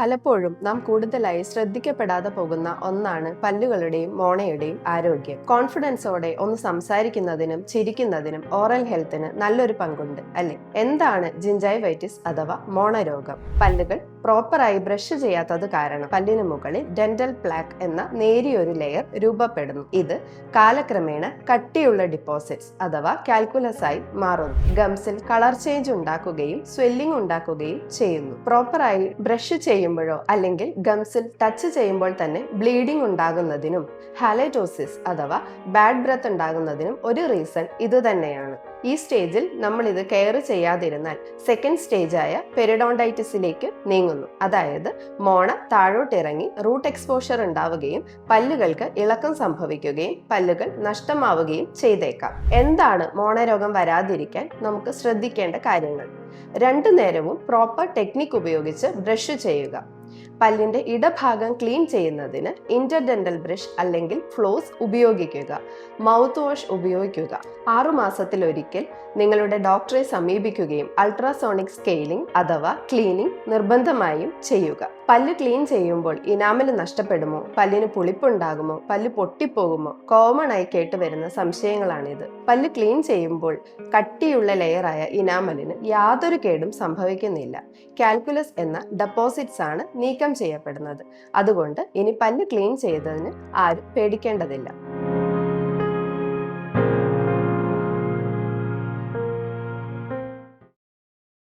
പലപ്പോഴും നാം കൂടുതലായി ശ്രദ്ധിക്കപ്പെടാതെ പോകുന്ന ഒന്നാണ് പല്ലുകളുടെയും മോണയുടെയും ആരോഗ്യം. കോൺഫിഡൻസോടെ ഒന്ന് സംസാരിക്കുന്നതിനും ചിരിക്കുന്നതിനും ഓറൽ ഹെൽത്തിന് നല്ലൊരു പങ്കുണ്ട് അല്ലെ? എന്താണ് ജിഞ്ചൈവൈറ്റിസ് അഥവാ മോണരോഗം? പല്ലുകൾ പ്രോപ്പറായി ബ്രഷ് ചെയ്യാത്തത് കാരണം പല്ലിന് മുകളിൽ ഡെന്റൽ പ്ലാക്ക് എന്ന നേരിയൊരു ലെയർ രൂപപ്പെടുന്നു. ഇത് കാലക്രമേണ കട്ടിയുള്ള ഡിപ്പോസിറ്റ്സ് അഥവാ കാൽക്കുലസ് ആയി മാറുന്നു. ഗംസിൽ കളർ ചേഞ്ച് ഉണ്ടാക്കുകയും സ്വെല്ലിംഗ് ഉണ്ടാക്കുകയും ചെയ്യുന്നു. പ്രോപ്പറായി ബ്രഷ് ചെയ്യുമ്പോഴോ അല്ലെങ്കിൽ ഗംസിൽ ടച്ച് ചെയ്യുമ്പോൾ തന്നെ ബ്ലീഡിംഗ് ഉണ്ടാകുന്നതിനും ഹാലറ്റോസിസ് അഥവാ ബാഡ് ബ്രത്ത് ഉണ്ടാകുന്നതിനും ഒരു റീസൺ ഇത് തന്നെയാണ്. ഈ സ്റ്റേജിൽ നമ്മൾ ഇത് കെയർ ചെയ്യാതിരുന്നാൽ സെക്കൻഡ് സ്റ്റേജ് ആയ പെരിഡോണ്ടൈറ്റിസിലേക്ക് നീങ്ങുന്നു. അതായത് മോണ താഴോട്ടിറങ്ങി റൂട്ട് എക്സ്പോഷർ ഉണ്ടാവുകയും പല്ലുകൾക്ക് ഇളക്കം സംഭവിക്കുകയും പല്ലുകൾ നഷ്ടമാവുകയും ചെയ്തേക്കാം. എന്താണ് മോണരോഗം വരാതിരിക്കാൻ നമുക്ക് ശ്രദ്ധിക്കേണ്ട കാര്യങ്ങൾ? രണ്ടു നേരവും പ്രോപ്പർ ടെക്നിക് ഉപയോഗിച്ച് ബ്രഷ് ചെയ്യുക. പല്ലിന്റെ ഇടഭാഗം ക്ലീൻ ചെയ്യുന്നതിന് ഇന്റർഡെന്റൽ ബ്രഷ് അല്ലെങ്കിൽ ഫ്ലോസ് ഉപയോഗിക്കുക. മൗത്ത് വാഷ് ഉപയോഗിക്കുക. ആറുമാസത്തിലൊരിക്കൽ നിങ്ങളുടെ ഡോക്ടറെ സമീപിക്കുകയും അൾട്രാസോണിക് സ്കെയിലിംഗ് അഥവാ ക്ലീനിംഗ് നിർബന്ധമായും ചെയ്യുക. പല്ല് ക്ലീൻ ചെയ്യുമ്പോൾ ഇനാമൽ നഷ്ടപ്പെടുമോ? പല്ലിന് പുളിപ്പുണ്ടാകുമോ? പല്ല് പൊട്ടിപ്പോകുമോ? കോമൺ ആയി കേട്ട് വരുന്ന സംശയങ്ങളാണിത്. പല്ല് ക്ലീൻ ചെയ്യുമ്പോൾ കട്ടിയുള്ള ലെയറായ ഇനാമലിന് യാതൊരു കേടും സംഭവിക്കുന്നില്ല. കാൽക്കുലസ് എന്ന ഡെപ്പോസിറ്റ്സ് ആണ് നീക്കം ചെയ്യപ്പെടുന്നത്. അതുകൊണ്ട് ഇനി പല്ല് ക്ലീൻ ചെയ്തതിന് ആരും പേടിക്കേണ്ടതില്ല.